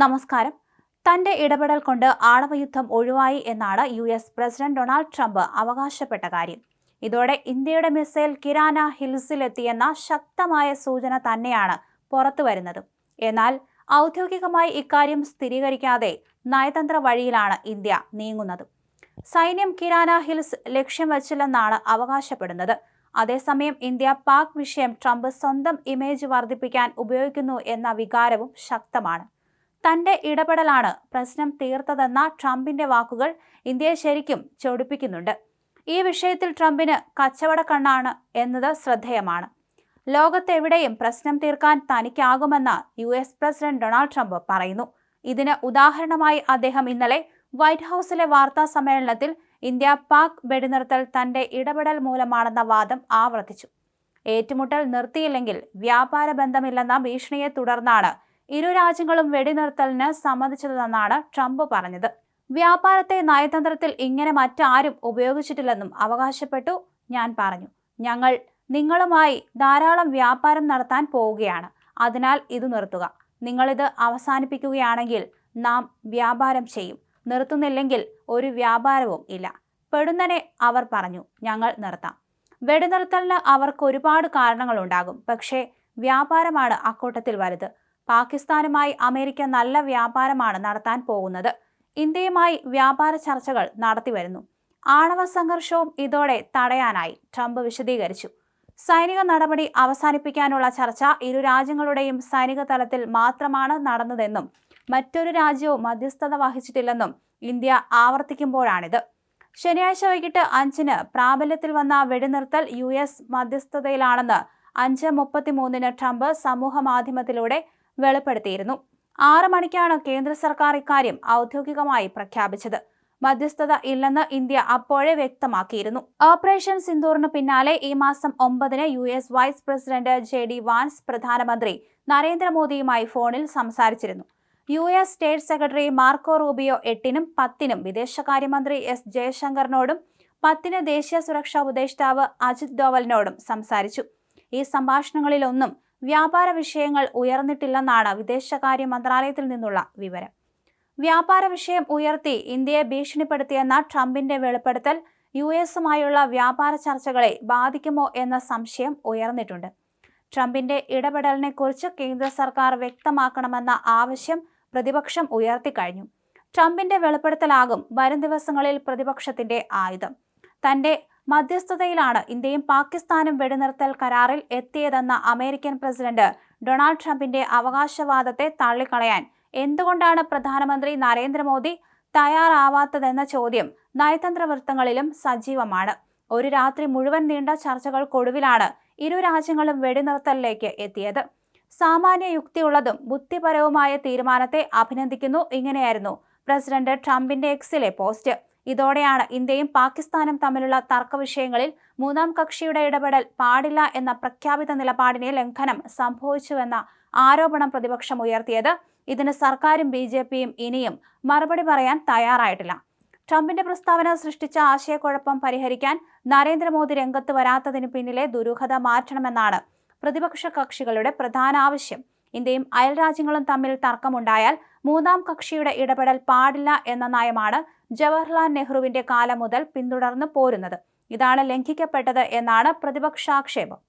നമസ്കാരം. തന്റെ ഇടപെടൽ കൊണ്ട് ആണവയുദ്ധം ഒഴിവായി എന്നാണ് U S president Donald Trump അവകാശപ്പെട്ട കാര്യം. ഇതോടെ ഇന്ത്യയുടെ മിസൈൽ കിരാന ഹിൽസിലെത്തിയെന്ന ശക്തമായ സൂചന തന്നെയാണ് പുറത്തു വരുന്നത്. എന്നാൽ ഔദ്യോഗികമായി ഇക്കാര്യം സ്ഥിരീകരിക്കാതെ നയതന്ത്ര വഴിയിലാണ് ഇന്ത്യ നീങ്ങുന്നത്. സൈന്യം കിരാന ഹിൽസ് ലക്ഷ്യം വച്ചില്ലെന്നാണ് അവകാശപ്പെടുന്നത്. അതേസമയം ഇന്ത്യ പാക് വിഷയം ട്രംപ് സ്വന്തം ഇമേജ് വർദ്ധിപ്പിക്കാൻ ഉപയോഗിക്കുന്നു എന്ന വികാരവും ശക്തമാണ്. തന്റെ ഇടപെടലാണ് പ്രശ്നം തീർത്തതെന്ന ട്രംപിന്റെ വാക്കുകൾ ഇന്ത്യയെ ശരിക്കും ചൊടിപ്പിക്കുന്നുണ്ട്. ഈ വിഷയത്തിൽ ട്രംപിന് കച്ചവട കണ്ണാണ് എന്നത് ശ്രദ്ധേയമാണ്. ലോകത്തെവിടെയും പ്രശ്നം തീർക്കാൻ തനിക്കാകുമെന്ന് U S president Donald Trump പറയുന്നു. ഇതിന് ഉദാഹരണമായി അദ്ദേഹം ഇന്നലെ വൈറ്റ് ഹൗസിലെ വാർത്താ സമ്മേളനത്തിൽ ഇന്ത്യ പാക് വെടിനിർത്തൽ തന്റെ ഇടപെടൽ മൂലമാണെന്ന വാദം ആവർത്തിച്ചു. ഏറ്റുമുട്ടൽ നിർത്തിയില്ലെങ്കിൽ വ്യാപാര ബന്ധമില്ലെന്ന ഭീഷണിയെ തുടർന്നാണ് ഇരു രാജ്യങ്ങളും വെടിനിർത്തലിന് സമ്മതിച്ചതെന്നാണ് ട്രംപ് പറഞ്ഞത്. വ്യാപാരത്തെ നയതന്ത്രത്തിൽ ഇങ്ങനെ മറ്റാരും ഉപയോഗിച്ചിട്ടില്ലെന്നും അവകാശപ്പെട്ടു ഞാൻ പറഞ്ഞു. ഞങ്ങൾ നിങ്ങളുമായി ധാരാളം വ്യാപാരം നടത്താൻ പോവുകയാണ്. അതിനാൽ ഇത് നിർത്തുക. നിങ്ങളിത് അവസാനിപ്പിക്കുകയാണെങ്കിൽ നാം വ്യാപാരം ചെയ്യും. നിർത്തുന്നില്ലെങ്കിൽ ഒരു വ്യാപാരവും ഇല്ല. പെടുന്നനെ അവർ പറഞ്ഞു ഞങ്ങൾ നിർത്താം. വെടിനിർത്തലിന് അവർക്ക് ഒരുപാട് കാരണങ്ങളുണ്ടാകും. പക്ഷേ വ്യാപാരമാണ് അക്കൂട്ടത്തിൽ വലുത്. പാകിസ്ഥാനുമായി അമേരിക്ക നല്ല വ്യാപാരമാണ് നടത്താൻ പോകുന്നത്. ഇന്ത്യയുമായി വ്യാപാര ചർച്ചകൾ നടത്തിവരുന്നു ആണവ സംഘർഷവും ഇതോടെ തടയാനായി ട്രംപ് വിശദീകരിച്ചു. സൈനിക നടപടി അവസാനിപ്പിക്കാനുള്ള ചർച്ച ഇരു രാജ്യങ്ങളുടെയും സൈനിക തലത്തിൽ മാത്രമാണ് നടന്നതെന്നും മറ്റൊരു രാജ്യവും മധ്യസ്ഥത വഹിച്ചിട്ടില്ലെന്നും ഇന്ത്യ ആവർത്തിക്കുമ്പോഴാണിത്. ശനിയാഴ്ച വൈകിട്ട് അഞ്ചിന് പ്രാബല്യത്തിൽ വന്ന വെടിനിർത്തൽ യു എസ് മധ്യസ്ഥതയിലാണെന്ന് അഞ്ച് മുപ്പത്തിമൂന്നിന് ട്രംപ് സമൂഹ മാധ്യമത്തിലൂടെ വെളിപ്പെടുത്തിയിരുന്നു. ആറ് മണിക്കാണ് കേന്ദ്ര സർക്കാർ ഇക്കാര്യം ഔദ്യോഗികമായി പ്രഖ്യാപിച്ചത്. മധ്യസ്ഥത ഇല്ലെന്ന് ഇന്ത്യ അപ്പോഴേ വ്യക്തമാക്കിയിരുന്നു. ഓപ്പറേഷൻ സിന്ദൂറിന് പിന്നാലെ ഈ മാസം ഒമ്പതിന് U S vice president J D Vance പ്രധാനമന്ത്രി നരേന്ദ്രമോദിയുമായി ഫോണിൽ സംസാരിച്ചിരുന്നു. U S state secretary Marco Rubio എട്ടിനും പത്തിനും വിദേശകാര്യമന്ത്രി എസ് ജയശങ്കറിനോടും പത്തിന് ദേശീയ സുരക്ഷാ ഉപദേഷ്ടാവ് അജിത് ഡോവലിനോടും സംസാരിച്ചു. ഈ സംഭാഷണങ്ങളിലൊന്നും വ്യാപാര വിഷയങ്ങൾ ഉയർന്നിട്ടില്ലെന്നാണ് വിദേശകാര്യ മന്ത്രാലയത്തിൽ നിന്നുള്ള വിവരം. വ്യാപാര വിഷയം ഉയർത്തി ഇന്ത്യയെ ഭീഷണിപ്പെടുത്തിയെന്ന ട്രംപിന്റെ വെളിപ്പെടുത്തൽ യു എസുമായുള്ള വ്യാപാര ചർച്ചകളെ ബാധിക്കുമോ എന്ന സംശയം ഉയർന്നിട്ടുണ്ട്. ട്രംപിന്റെ ഇടപെടലിനെക്കുറിച്ച് കേന്ദ്ര സർക്കാർ വ്യക്തമാക്കണമെന്ന ആവശ്യം പ്രതിപക്ഷം ഉയർത്തിക്കഴിഞ്ഞു. ട്രംപിന്റെ വെളിപ്പെടുത്തലാകും വരും ദിവസങ്ങളിൽ പ്രതിപക്ഷത്തിന്റെ ആയുധം. തന്റെ മധ്യസ്ഥതയിലാണ് ഇന്ത്യയും പാകിസ്ഥാനും വെടിനിർത്തൽ കരാറിൽ എത്തിയതെന്ന അമേരിക്കൻ പ്രസിഡന്റ് ഡൊണാൾഡ് ട്രംപിന്റെ അവകാശവാദത്തെ തള്ളിക്കളയാൻ എന്തുകൊണ്ടാണ് പ്രധാനമന്ത്രി നരേന്ദ്രമോദി തയ്യാറാവാത്തതെന്ന ചോദ്യം നയതന്ത്ര വൃത്തങ്ങളിലും സജീവമാണ്. ഒരു രാത്രി മുഴുവൻ നീണ്ട ചർച്ചകൾക്കൊടുവിലാണ് ഇരു രാജ്യങ്ങളും വെടിനിർത്തലിലേക്ക് എത്തിയത്. സാമാന്യ യുക്തിയുള്ളതും ബുദ്ധിപരവുമായ തീരുമാനത്തെ അഭിനന്ദിക്കുന്നു ഇങ്ങനെയായിരുന്നു പ്രസിഡന്റ് ട്രംപിന്റെ എക്സിലെ പോസ്റ്റ്. ഇതോടെയാണ് ഇന്ത്യയും പാകിസ്ഥാനും തമ്മിലുള്ള തർക്ക വിഷയങ്ങളിൽ മൂന്നാം കക്ഷിയുടെ ഇടപെടൽ പാടില്ല എന്ന പ്രഖ്യാപിത നിലപാടിനെ ലംഘനം സംഭവിച്ചുവെന്ന ആരോപണം പ്രതിപക്ഷം ഉയർത്തിയത്. ഇതിന് സർക്കാരും ബി ജെ പിയും ഇനിയും മറുപടി പറയാൻ തയ്യാറായിട്ടില്ല. ട്രംപിന്റെ പ്രസ്താവന സൃഷ്ടിച്ച ആശയക്കുഴപ്പം പരിഹരിക്കാൻ നരേന്ദ്രമോദി രംഗത്ത് വരാത്തതിന് പിന്നിലെ ദുരൂഹത മാറ്റണമെന്നാണ് പ്രതിപക്ഷ കക്ഷികളുടെ പ്രധാന ആവശ്യം. ഇന്ത്യയും അയൽരാജ്യങ്ങളും തമ്മിൽ തർക്കമുണ്ടായാൽ മൂന്നാം കക്ഷിയുടെ ഇടപെടൽ പാടില്ല എന്ന നയമാണ് ജവഹർലാൽ നെഹ്റുവിന്റെ കാലം മുതൽ പിന്തുടർന്നു പോരുന്നത്. ഇതാണ് ലംഘിക്കപ്പെട്ടത് എന്നാണ് പ്രതിപക്ഷാക്ഷേപം.